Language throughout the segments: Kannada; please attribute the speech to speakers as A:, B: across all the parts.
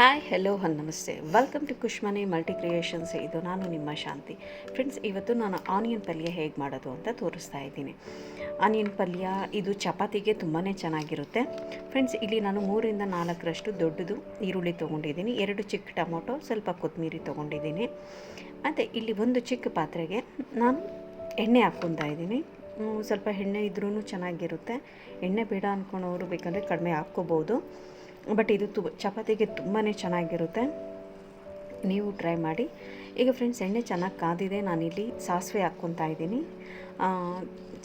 A: ಹಾಯ್ ಹೆಲೋ ಹನ್ ನಮಸ್ತೆ welcome to Kushmani multi creations ಇದು ನಾನು ನಿಮ್ಮ ಶಾಂತಿ. ಫ್ರೆಂಡ್ಸ್ ಇವತ್ತು ನಾನು ಆನಿಯನ್ ಪಲ್ಯ ಹೇಗೆ ಮಾಡೋದು ಅಂತ ತೋರಿಸ್ತಾ ಇದ್ದೀನಿ. ಆನಿಯನ್ ಪಲ್ಯ, ಇದು ಚಪಾತಿಗೆ ತುಂಬಾ ಚೆನ್ನಾಗಿರುತ್ತೆ. ಫ್ರೆಂಡ್ಸ್ ಇಲ್ಲಿ ನಾನು ಮೂರಿಂದ ನಾಲ್ಕರಷ್ಟು ದೊಡ್ಡದು ಈರುಳ್ಳಿ ತೊಗೊಂಡಿದ್ದೀನಿ. ಎರಡು ಚಿಕ್ಕ ಟೊಮೊಟೊ, ಸ್ವಲ್ಪ ಕೊತ್ತಂಬರಿ ತೊಗೊಂಡಿದ್ದೀನಿ. ಮತ್ತು ಇಲ್ಲಿ ಒಂದು ಚಿಕ್ಕ ಪಾತ್ರೆಗೆ ನಾನು ಎಣ್ಣೆ ಹಾಕ್ಕೊತಾ ಇದ್ದೀನಿ. ಸ್ವಲ್ಪ ಎಣ್ಣೆ ಇದ್ರೂ ಚೆನ್ನಾಗಿರುತ್ತೆ. ಎಣ್ಣೆ ಬೇಡ ಅಂದ್ಕೊಳೋರು ಬೇಕಂದರೆ ಕಡಿಮೆ ಹಾಕ್ಕೋಬೋದು. ಬಟ್ ಇದು ತು, ಚಪಾತಿಗೆ ತುಂಬಾ ಚೆನ್ನಾಗಿರುತ್ತೆ. ನೀವು ಟ್ರೈ ಮಾಡಿ. ಈಗ ಫ್ರೆಂಡ್ಸ್, ಎಣ್ಣೆ ಚೆನ್ನಾಗಿ ಕಾದಿದೆ, ನಾನಿಲ್ಲಿ ಸಾಸಿವೆ ಹಾಕ್ಕೊತಾ ಇದ್ದೀನಿ.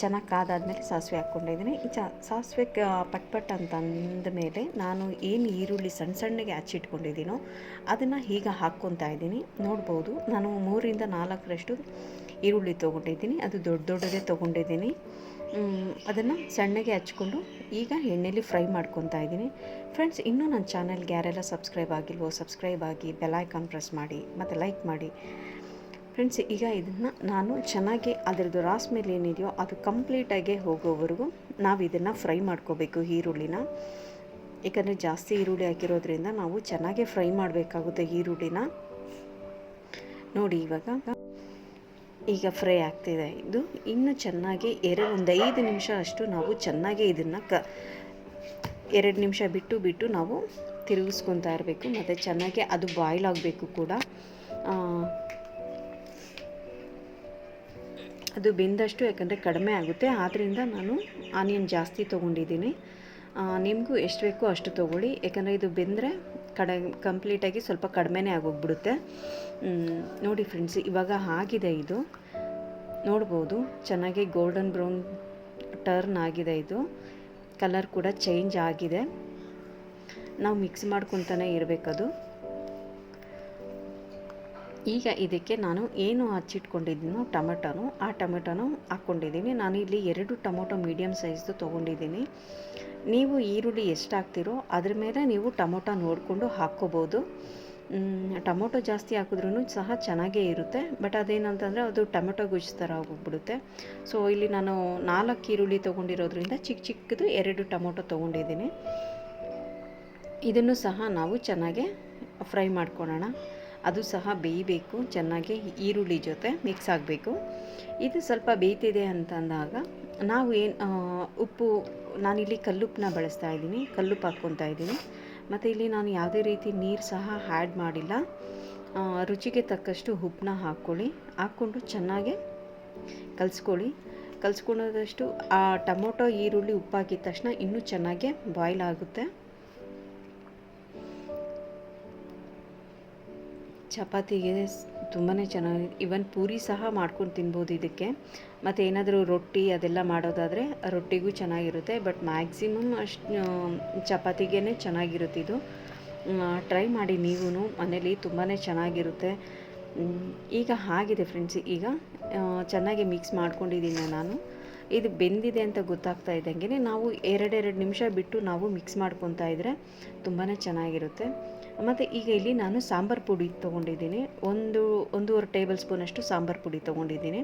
A: ಚೆನ್ನಾಗಿ ಕಾದಾದಮೇಲೆ ಸಾಸಿವೆ ಹಾಕ್ಕೊಂಡಿದ್ದೀನಿ ಈ ಚ, ಸಾಸಿವೆ ಪಟ್ ಪಟ್ ಅಂತ ಮೇಲೆ ನಾನು ಏನು ಈರುಳ್ಳಿ ಸಣ್ಣ ಸಣ್ಣಗೆ ಹಚ್ಚಿಟ್ಕೊಂಡಿದ್ದೀನೋ ಅದನ್ನು ಈಗ ಹಾಕ್ಕೊತಾ ಇದ್ದೀನಿ. ನೋಡ್ಬೋದು, ನಾನು ಮೂರಿಂದ ನಾಲ್ಕರಷ್ಟು ಈರುಳ್ಳಿ ತೊಗೊಂಡಿದ್ದೀನಿ. ಅದು ದೊಡ್ಡ ದೊಡ್ಡದೇ ತೊಗೊಂಡಿದ್ದೀನಿ. ಅದನ್ನು ಸಣ್ಣಗೆ ಹಚ್ಕೊಂಡು ಈಗ ಎಣ್ಣೆಲಿ ಫ್ರೈ ಮಾಡ್ಕೊತಾ ಇದ್ದೀನಿ. ಫ್ರೆಂಡ್ಸ್ ಇನ್ನೂ ನನ್ನ ಚಾನಲ್ಗೆ ಯಾರೆಲ್ಲ ಸಬ್ಸ್ಕ್ರೈಬ್ ಆಗಿಲ್ವೋ ಸಬ್ಸ್ಕ್ರೈಬ್ ಆಗಿ ಬೆಲ್ ಐಕಾನ್ ಪ್ರೆಸ್ ಮಾಡಿ, ಮತ್ತು ಲೈಕ್ ಮಾಡಿ. ಫ್ರೆಂಡ್ಸ್ ಈಗ ಇದನ್ನು ನಾನು ಚೆನ್ನಾಗಿ ಅದರದ್ದು ರಾಸ್ ಮೇಲೆ ಏನಿದೆಯೋ ಅದು ಕಂಪ್ಲೀಟಾಗಿ ಹೋಗೋವರೆಗೂ ನಾವು ಇದನ್ನು ಫ್ರೈ ಮಾಡ್ಕೋಬೇಕು ಈರುಳ್ಳಿನ. ಏಕೆಂದರೆ ಜಾಸ್ತಿ ಈರುಳ್ಳಿ ಹಾಕಿರೋದ್ರಿಂದ ನಾವು ಚೆನ್ನಾಗೇ ಫ್ರೈ ಮಾಡಬೇಕಾಗುತ್ತೆ ಈರುಳ್ಳಿನ. ನೋಡಿ, ಇವಾಗ ಈಗ ಫ್ರೈ ಆಗ್ತಿದೆ. ಇದು ಇನ್ನು ಚೆನ್ನಾಗಿ ಎರಡು, ಒಂದು ಐದು ನಿಮಿಷ ಅಷ್ಟು ನಾವು ಚೆನ್ನಾಗಿ ಇದನ್ನು ಕ, ಎರಡು ನಿಮಿಷ ಬಿಟ್ಟು ಬಿಟ್ಟು ನಾವು ತಿರುಗಿಸ್ಕೊತಾ ಇರಬೇಕು. ಮತ್ತು ಚೆನ್ನಾಗಿ ಅದು ಬಾಯ್ಲ್ ಆಗಬೇಕು ಕೂಡ. ಅದು ಬೆಂದಷ್ಟು ಯಾಕಂದರೆ ಕಡಿಮೆ ಆಗುತ್ತೆ. ಆದ್ದರಿಂದ ನಾನು ಆನಿಯನ್ ಜಾಸ್ತಿ ತೊಗೊಂಡಿದ್ದೀನಿ. ನಿಮಗೂ ಎಷ್ಟು ಬೇಕೋ ಅಷ್ಟು ತೊಗೊಳ್ಳಿ. ಯಾಕಂದರೆ ಇದು ಬೆಂದರೆ ಕಡ ಕಂಪ್ಲೀಟಾಗಿ ಸ್ವಲ್ಪ ಕಡಿಮೆನೇ ಆಗೋಗ್ಬಿಡುತ್ತೆ. ನೋಡಿ ಫ್ರೆಂಡ್ಸ್, ಇವಾಗ ಆಗಿದೆ ಇದು. ನೋಡ್ಬೋದು, ಚೆನ್ನಾಗಿ ಗೋಲ್ಡನ್ ಬ್ರೌನ್ ಟರ್ನ್ ಆಗಿದೆ ಇದು. ಕಲರ್ ಕೂಡ ಚೇಂಜ್ ಆಗಿದೆ. ನಾವು ಮಿಕ್ಸ್ ಮಾಡ್ಕೊತಾನೆ ಇರಬೇಕದು. ಈಗ ಇದಕ್ಕೆ ನಾನು ಏನು ಹಚ್ಚಿಟ್ಕೊಂಡಿದ್ದೀನೋ ಟೊಮೆಟೊನು, ಆ ಟೊಮೆಟೊನು ಹಾಕ್ಕೊಂಡಿದ್ದೀನಿ. ನಾನು ಇಲ್ಲಿ ಎರಡು ಟೊಮೊಟೊ ಮೀಡಿಯಮ್ ಸೈಜ್ದು ತೊಗೊಂಡಿದ್ದೀನಿ. ನೀವು ಈರುಳ್ಳಿ ಎಷ್ಟು ಅದ್ರ ಮೇಲೆ ನೀವು ಟೊಮೊಟೊ ನೋಡಿಕೊಂಡು ಹಾಕ್ಕೋಬೋದು. ಟೊಮೊಟೊ ಜಾಸ್ತಿ ಹಾಕಿದ್ರೂ ಸಹ ಚೆನ್ನಾಗೇ ಇರುತ್ತೆ. ಬಟ್ ಅದೇನಂತಂದರೆ ಅದು ಟೊಮೆಟೊ ಗುಜ್ ಥರ ಹೋಗ್ಬಿಡುತ್ತೆ ಸೊ ಇಲ್ಲಿ ನಾನು ನಾಲ್ಕು ಈರುಳ್ಳಿ ತೊಗೊಂಡಿರೋದ್ರಿಂದ ಚಿಕ್ಕ ಚಿಕ್ಕದು ಎರಡು ಟೊಮೊಟೊ ತೊಗೊಂಡಿದ್ದೀನಿ. ಇದನ್ನು ಸಹ ನಾವು ಚೆನ್ನಾಗೆ ಫ್ರೈ ಮಾಡ್ಕೊಳ್ಳೋಣ ಅದು ಸಹ ಬೇಯಬೇಕು, ಚೆನ್ನಾಗಿ ಈರುಳ್ಳಿ ಜೊತೆ ಮಿಕ್ಸ್ ಆಗಬೇಕು. ಇದು ಸ್ವಲ್ಪ ಬೇಯ್ತಿದೆ ಅಂತಂದಾಗ ನಾವು ಏನು ಉಪ್ಪು, ನಾನಿಲ್ಲಿ ಕಲ್ಲುಪ್ಪನ್ನ ಬಳಸ್ತಾ ಇದ್ದೀನಿ, ಕಲ್ಲುಪ್ಪು ಹಾಕ್ಕೊತಾ ಇದ್ದೀನಿ. ಮತ್ತು ಇಲ್ಲಿ ನಾನು ಯಾವುದೇ ರೀತಿ ನೀರು ಸಹ ಆ್ಯಡ್ ಮಾಡಿಲ್ಲ. ರುಚಿಗೆ ತಕ್ಕಷ್ಟು ಉಪ್ಪನ್ನ ಹಾಕ್ಕೊಳ್ಳಿ. ಹಾಕ್ಕೊಂಡು ಚೆನ್ನಾಗಿ ಕಲಿಸ್ಕೊಳ್ಳಿ. ಕಲಿಸ್ಕೊಳ್ಳೋದಷ್ಟು ಆ ಟೊಮೊಟೊ, ಈರುಳ್ಳಿ, ಉಪ್ಪಾಕಿದ ತಕ್ಷಣ ಇನ್ನೂ ಚೆನ್ನಾಗಿ ಬಾಯ್ಲ್ ಆಗುತ್ತೆ. ಚಪಾತಿಗೆ ತುಂಬಾ ಚೆನ್ನಾಗಿ ಇವನ್ ಪೂರಿ ಸಹ ಮಾಡ್ಕೊಂಡು ತಿನ್ಬೋದು ಇದಕ್ಕೆ. ಮತ್ತು ಏನಾದರೂ ರೊಟ್ಟಿ ಅದೆಲ್ಲ ಮಾಡೋದಾದರೆ ರೊಟ್ಟಿಗೂ ಚೆನ್ನಾಗಿರುತ್ತೆ ಬಟ್ ಮ್ಯಾಕ್ಸಿಮಮ್ ಅಷ್ಟು ಚಪಾತಿಗೇ ಚೆನ್ನಾಗಿರುತ್ತೆ ಇದು. ಟ್ರೈ ಮಾಡಿ ನೀವೂ ಮನೇಲಿ ತುಂಬಾ ಚೆನ್ನಾಗಿರುತ್ತೆ. ಈಗ ಆಗಿದೆ ಫ್ರೆಂಡ್ಸ್ ಈಗ ಚೆನ್ನಾಗಿ ಮಿಕ್ಸ್ ಮಾಡ್ಕೊಂಡಿದ್ದೀನಿ ನಾನು. ಇದು ಬೆಂದಿದೆ ಅಂತ ಗೊತ್ತಾಗ್ತಾ ಇದ್ದಂಗೆ ನಾವು ಎರಡೆರಡು ನಿಮಿಷ ಬಿಟ್ಟು ನಾವು ಮಿಕ್ಸ್ ಮಾಡ್ಕೊತಾ ಇದ್ದರೆ ತುಂಬಾ ಚೆನ್ನಾಗಿರುತ್ತೆ. ಮತ್ತು ಈಗ ಇಲ್ಲಿ ನಾನು ಸಾಂಬಾರು ಪುಡಿ ತೊಗೊಂಡಿದ್ದೀನಿ. ಒಂದು, ಒಂದೂವರೆ ಟೇಬಲ್ ಸ್ಪೂನಷ್ಟು ಸಾಂಬಾರು ಪುಡಿ ತೊಗೊಂಡಿದ್ದೀನಿ.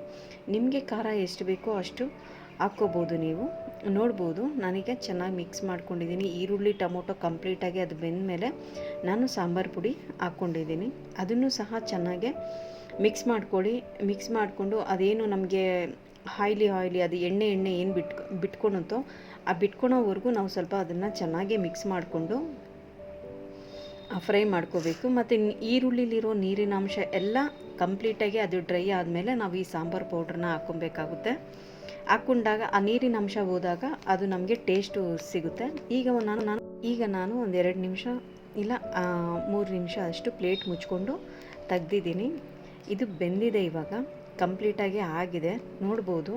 A: ನಿಮಗೆ ಖಾರ ಎಷ್ಟು ಬೇಕೋ ಅಷ್ಟು ಹಾಕ್ಕೋಬೋದು ನೀವು. ನೋಡ್ಬೋದು. ನಾನೀಗ ಚೆನ್ನಾಗಿ ಮಿಕ್ಸ್ ಮಾಡ್ಕೊಂಡಿದ್ದೀನಿ. ಈರುಳ್ಳಿ, ಟೊಮೊಟೊ ಕಂಪ್ಲೀಟಾಗಿ ಅದು ಬೆಂದ ಮೇಲೆ ನಾನು ಸಾಂಬಾರು ಪುಡಿ ಹಾಕ್ಕೊಂಡಿದ್ದೀನಿ. ಅದನ್ನು ಸಹ ಚೆನ್ನಾಗೆ ಮಿಕ್ಸ್ ಮಾಡ್ಕೊಳ್ಳಿ ಮಿಕ್ಸ್ ಮಾಡಿಕೊಂಡು ಅದೇನು ನಮಗೆ ಹಾಯ್ಲಿ ಆಯ್ಲಿ ಅದು ಎಣ್ಣೆ ಎಣ್ಣೆ ಏನು ಬಿಟ್ ಬಿಟ್ಕೊಳುತ್ತೋ ಆ ಬಿಟ್ಕೊಳೋವರೆಗೂ ನಾವು ಸ್ವಲ್ಪ ಅದನ್ನು ಚೆನ್ನಾಗಿ ಮಿಕ್ಸ್ ಮಾಡಿಕೊಂಡು ಫ್ರೈ ಮಾಡ್ಕೋಬೇಕು. ಮತ್ತು ಈರುಳ್ಳಿಲಿರೋ ನೀರಿನ ಅಂಶ ಎಲ್ಲ ಕಂಪ್ಲೀಟಾಗಿ ಅದು ಡ್ರೈ ಆದಮೇಲೆ ನಾವು ಈ ಸಾಂಬಾರು ಪೌಡ್ರನ್ನ ಹಾಕ್ಕೊಬೇಕಾಗುತ್ತೆ. ಹಾಕ್ಕೊಂಡಾಗ ಆ ನೀರಿನ ಅಂಶ ಹೋದಾಗ ಅದು ನಮಗೆ ಟೇಸ್ಟು ಸಿಗುತ್ತೆ. ಈಗ ನಾನು ನಾನು, ಈಗ ನಾನು ಒಂದೆರಡು ನಿಮಿಷ ಇಲ್ಲ ಮೂರು ನಿಮಿಷ ಅಷ್ಟು ಪ್ಲೇಟ್ ಮುಚ್ಕೊಂಡು ತೆಗ್ದಿದ್ದೀನಿ. ಇದು ಬೆಂದಿದೆ ಇವಾಗ ಕಂಪ್ಲೀಟಾಗಿ ಆಗಿದೆ. ನೋಡ್ಬೋದು.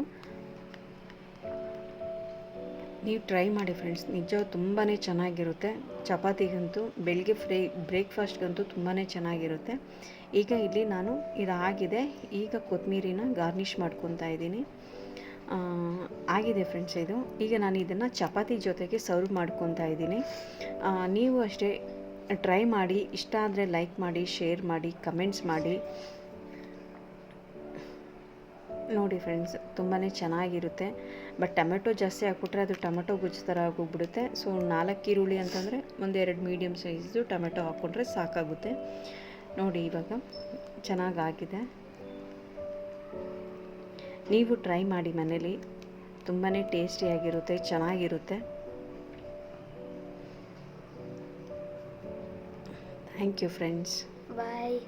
A: ನೀವು ಟ್ರೈ ಮಾಡಿ ಫ್ರೆಂಡ್ಸ್ ನಿಜ ತುಂಬಾ ಚೆನ್ನಾಗಿರುತ್ತೆ. ಚಪಾತಿಗಂತೂ ಬೆಳಗ್ಗೆ ಫ್ರೇ ಬ್ರೇಕ್ಫಾಸ್ಟ್ಗಂತೂ ತುಂಬಾ ಚೆನ್ನಾಗಿರುತ್ತೆ. ಈಗ ಇಲ್ಲಿ ನಾನು ಇದಾಗಿದೆ. ಈಗ ಕೊತ್ತಂಬರಿನ ಗಾರ್ನಿಷ್ ಮಾಡ್ಕೊತಾ ಇದ್ದೀನಿ. ಆಗಿದೆ ಫ್ರೆಂಡ್ಸ್ ಇದು. ಈಗ ನಾನು ಇದನ್ನು ಚಪಾತಿ ಜೊತೆಗೆ ಸರ್ವ್ ಮಾಡ್ಕೊತಾ ಇದ್ದೀನಿ. ನೀವು ಅಷ್ಟೇ ಟ್ರೈ ಮಾಡಿ, ಇಷ್ಟ ಆದರೆ ಲೈಕ್ ಮಾಡಿ ಶೇರ್ ಮಾಡಿ ಕಮೆಂಟ್ಸ್ ಮಾಡಿ. ನೋಡಿ ಫ್ರೆಂಡ್ಸ್ ತುಂಬಾ ಚೆನ್ನಾಗಿರುತ್ತೆ. ಬಟ್ ಟೊಮೆಟೊ ಜಾಸ್ತಿ ಹಾಕ್ಬಿಟ್ರೆ ಅದು ಟೊಮೆಟೊ ಗುಜ್ಜು ಥರ ಆಗೋಗ್ಬಿಡುತ್ತೆ. ಸೊ ನಾಲ್ಕು ಈರುಳ್ಳಿ ಅಂತಂದರೆ ಒಂದೆರಡು ಮೀಡಿಯಮ್ ಸೈಜ್ದು ಟೊಮೆಟೊ ಹಾಕ್ಕೊಂಡ್ರೆ ಸಾಕಾಗುತ್ತೆ. ನೋಡಿ ಇವಾಗ ಚೆನ್ನಾಗಾಗಿದೆ. ನೀವು ಟ್ರೈ ಮಾಡಿ ಮನೇಲಿ. ತುಂಬಾ ಟೇಸ್ಟಿಯಾಗಿರುತ್ತೆ ಚೆನ್ನಾಗಿರುತ್ತೆ. Thank you friends
B: bye